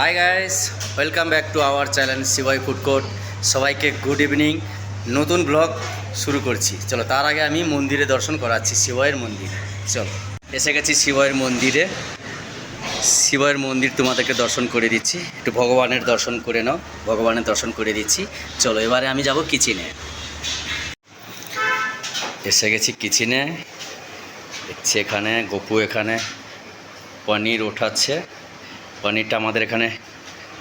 Hi guys welcome back to our channel CY food court সবাইকে good evening নতুন blog শুরু করছি। চলো, তার আগে আমি মন্দিরে দর্শন করাচ্ছি শিবয়ের মন্দির। চলো, এসে গেছি শিবয়ের মন্দিরে। শিবয়ের মন্দির তোমাদেরকে দর্শন করে দিচ্ছি। একটু ভগবানের দর্শন করে নাও। ভগবানের দর্শন করে দিচ্ছি। চলো, এবারে আমি যাব কিচেনে এসে গেছি কিচেনে দেখছি এখানে, গপু এখানে। পনির ওঠাচ্ছে। পনিরটা আমাদের এখানে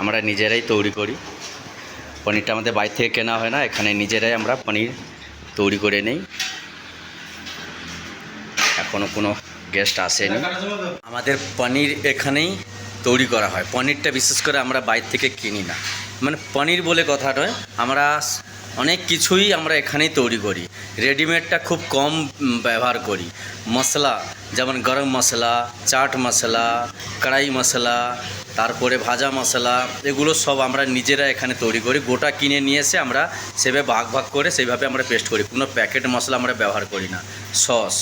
আমরা নিজেরাই তৈরি করি। পনিরটা আমাদের বাইরে থেকে কেনা হয় না, এখানে নিজেরাই আমরা পনির তৈরি করে নেই। এখনও কোনো গেস্ট আসেনি। আমাদের পনির এখানেই তৈরি করা হয়। পনিরটা বিশেষ করে আমরা বাইরে থেকে কিনি না। মানে পনির বলে কথা নয়, আমরা অনেক কিছুই আমরা এখানেই তৈরি করি। রেডিমেডটা খুব কম ব্যবহার করি। মশলা, যেমন গরম মশলা, চাট মশলা, কড়াই মশলা, তারপরে ভাজা মশলা, এগুলো সব আমরা নিজেরা এখানে তৈরি করি। গোটা কিনে নিয়ে এসে আমরা সেভাবে ভাগ ভাগ করে সেইভাবে আমরা পেস্ট করি। কোনো প্যাকেট মশলা আমরা ব্যবহার করি না। সস,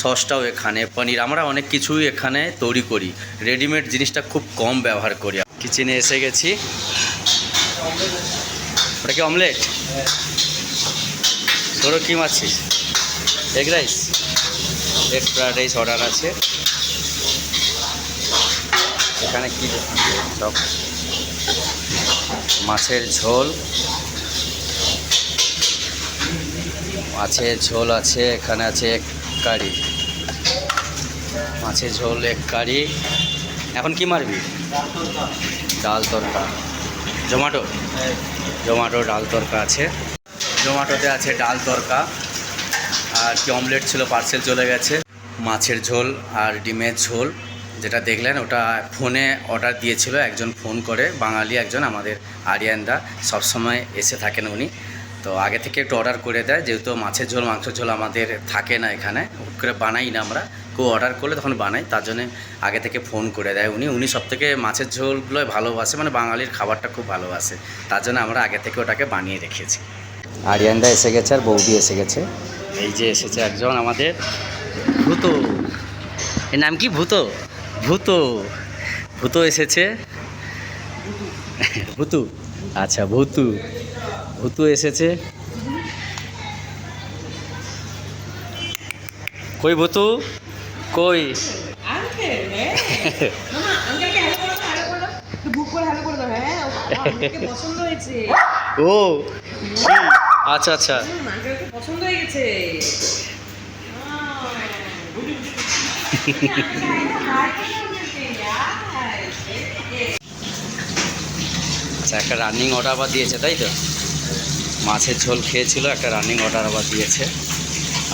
সসটাও এখানে, পনির, আমরা অনেক কিছুই এখানে তৈরি করি। রেডিমেড জিনিসটা খুব কম ব্যবহার করি। কিচেনে এসে গেছি। ওটা কি অমলেট? তোরও কি মাছিস egg rice egg fried rice order আছে। এখানে কি সব? মাছের ঝোল। মাছের ঝোল আছে, এখানে আছে এক কারি। মাছের ঝোল, এক কারি। এখন কি মারবি? ডাল তরকা। জোম্যাটো জোম্যাটো ডাল তরকা আছে। জোম্যাটোতে আছে ডাল তরকা, আর কি অমলেট ছিল, পার্সেল চলে গেছে। মাছের ঝোল আর ডিমের ঝোল, যেটা দেখলেন, ওটা ফোনে অর্ডার দিয়েছিল একজন ফোন করে, বাঙালি একজন আমাদের আরিয়ানদা, সবসময় এসে থাকেন উনি। তো আগে থেকে একটু অর্ডার করে দেয়, যেহেতু মাছের ঝোল মাংসের ঝোল আমাদের থাকে না এখানে করে বানাই না আমরা। কেউ অর্ডার করলে তখন বানাই, তার জন্যে আগে থেকে ফোন করে দেয় উনি। উনি সব থেকে মাছের ঝোলগুলোই ভালোবাসে মানে বাঙালির খাবারটা খুব ভালোবাসে, তার জন্য আমরা আগে থেকে ওটাকে বানিয়ে রেখেছি। আরিয়ানদা এসে গেছে আর বৌদি এসে গেছে। এই যে এসেছে একজন আমাদের ভূত। এর নাম কি? ভূত? ভূত। ভূত এসেছে। ভূতু। আচ্ছা ভূতু। ভূতু এসেছে। কই ভূতু? কই? হ্যাঁ হ্যাঁ ও আচ্ছা আচ্ছা। পছন্দ হয়ে গেছে। আচ্ছা একটা রানিং অর্ডার আবার দিয়েছে তাই তো? মাছের ঝোল খেয়েছিল একটা রানিং অর্ডার আবার দিয়েছে।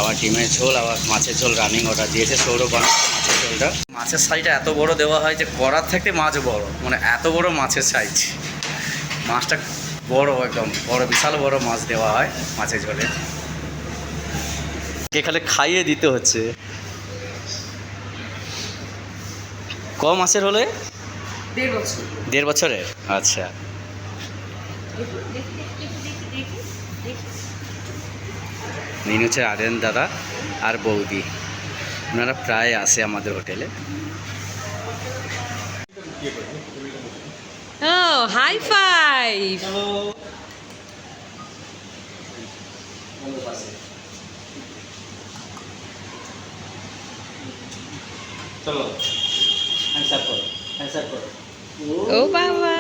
আবার ডিমের ঝোল আবার মাছের ঝোল রানিং অর্ডার দিয়েছে সৌরভ বানাচ্ছে মাছের ঝোলটা। মাছের সাইজটা এত বড় দেওয়া হয় যে করার থেকে মাছ বড়। মানে এত বড় মাছের সাইজ মাছটা বড় একদম বড় বিশাল বড় মাছ দেওয়া হয় মাছের ঝোলে। এখানে খাইয়ে দিতে হচ্ছে। ক মাসের হলে? দেড় বছর। দেড় বছরের? আচ্ছা। ইনি হচ্ছে আরেন দাদা আর বৌদি। ওনারা প্রায় আসে আমাদের হোটেলে। ও হাই ফাইভ চলো হ্যান্ডসাপ করো হ্যান্ডসাপ করো ও বাবা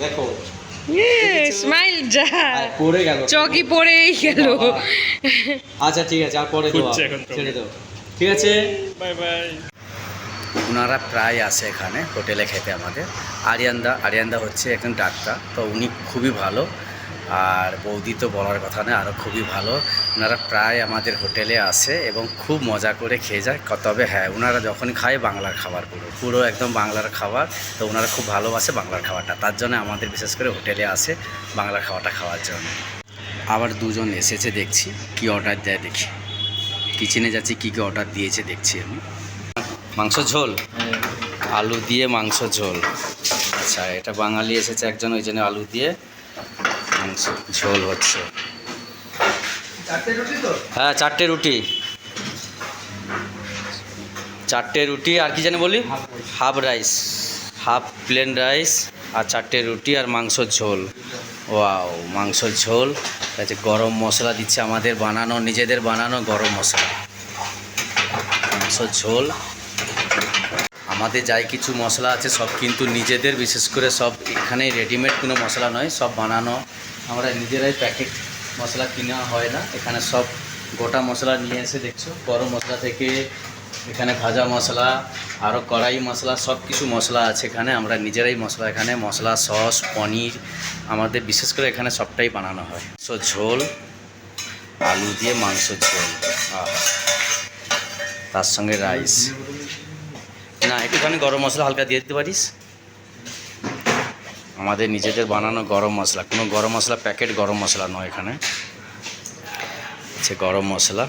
দেখো স্মাইল যা। পড়ে গেল। চকি পড়েই গেল। আচ্ছা ঠিক আছে আর পরে দেবো। ছেড়ে দেবো। ঠিক আছে? বাই বাই ওনারা প্রায় আসে এখানে হোটেলে খেতে আমাদের। আরিয়ানদা আরিয়ানদা হচ্ছে একজন ডাক্তার তো উনি খুবই ভালো। আর বৌদি তো বলার কথা নয় আরও খুবই ভালো। ওনারা প্রায় আমাদের হোটেলে আসে এবং খুব মজা করে খেয়ে যায়। তবে হ্যাঁ ওনারা যখন খায় বাংলার খাবার পুরো পুরো একদম বাংলার খাবার। তো ওনারা খুব ভালোবাসে বাংলার খাবারটা। তার জন্য আমাদের বিশেষ করে হোটেলে আসে বাংলার খাবারটা খাওয়ার জন্য। আবার দুজন এসেছে দেখছি কি অর্ডার দেয় দেখি। কিচেনে যাচ্ছি কী কী অর্ডার দিয়েছে দেখছি আমি। মাংস ঝোল? আলু দিয়ে মাংস ঝোল। আচ্ছা এটা বাঙালি এসেছে একজন ওই জন্য আলু দিয়ে মাংস ঝোল হচ্ছে। হ্যাঁ চারটে রুটি। চারটে রুটি আর কি জানি বলি? Half rice. Half plain rice আর চারটে রুটি আর মাংসর ঝোল। ওয়াও, মাংসর ঝোল। আছে, গরম মশলা দিচ্ছে আমাদের বানানো, নিজেদের বানানো গরম মশলা। মাংসর ঝোল। আমাদের যাই কিছু মশলা আছে, সব কিন্তু নিজেদের, বিশেষ করে সব এখানে রেডিমেড কোনো মশলা নয়, সব বানানো। আমরা নিজেরাই প্যাকেট মশলা কিনা হয় না। এখানে সব গোটা মশলা নিয়ে এসে দেখছ, গরম মশলা থেকে এখানে ভাজা মশলা আরও কড়াই মশলা সব কিছু মশলা আছে এখানে। আমরা নিজেরাই মশলা এখানে, মশলা, সস, পনির, আমাদের বিশেষ করে এখানে সবটাই বানানো হয়। সো ঝোল, আলু দিয়ে মাংস ঝোল। তার সঙ্গে রাইস। না, একটুখানি গরম মশলা হালকা দিয়ে দিতে পারিস? আমাদের নিজেদের বানানো গরম মশলা। কোনো গরম মশলা, প্যাকেট গরম মশলা নয় এখানে। আছে গরম মশলা।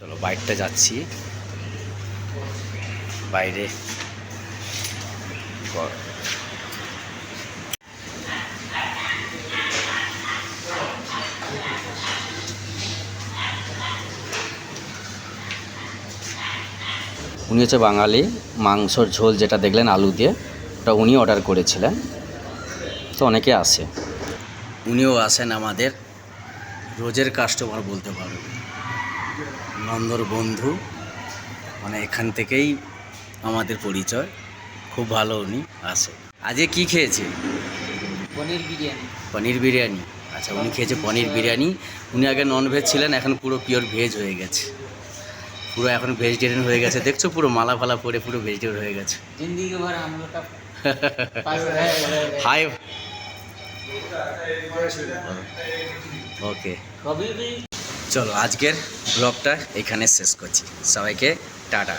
চলো বাইকটা যাচ্ছি। বাইরে। উনি হচ্ছে বাঙালি, মাংসর ঝোল যেটা দেখলেন আলু দিয়ে, ওটা উনি অর্ডার করেছিলেন। তো অনেকে আসে উনিও আসেন আমাদের, রোজের কাস্টমার বলতে পারো। বান্ধর বন্ধু। মানে এখান থেকেই আমাদের পরিচয়। খুব ভালো উনি আসে আজকে কি খেয়েছে? পনির বিরিয়ানি। পনির বিরিয়ানি। আচ্ছা উনি খেয়েছে পনির বিরিয়ানি। উনি আগে নন ভেজ ছিলেন এখন পুরো পিওর ভেজ হয়ে গেছে। পুরো এখন ভেজিটেরিয়ান হয়ে গেছে। দেখছ পুরো মালা ফালা পরে পুরো ভেজিটেরিয়ান হয়ে গেছে। হাই ওকে চলো আজকের ব্লগটা এখানে শেষ করছি। সবাইকে টাটা।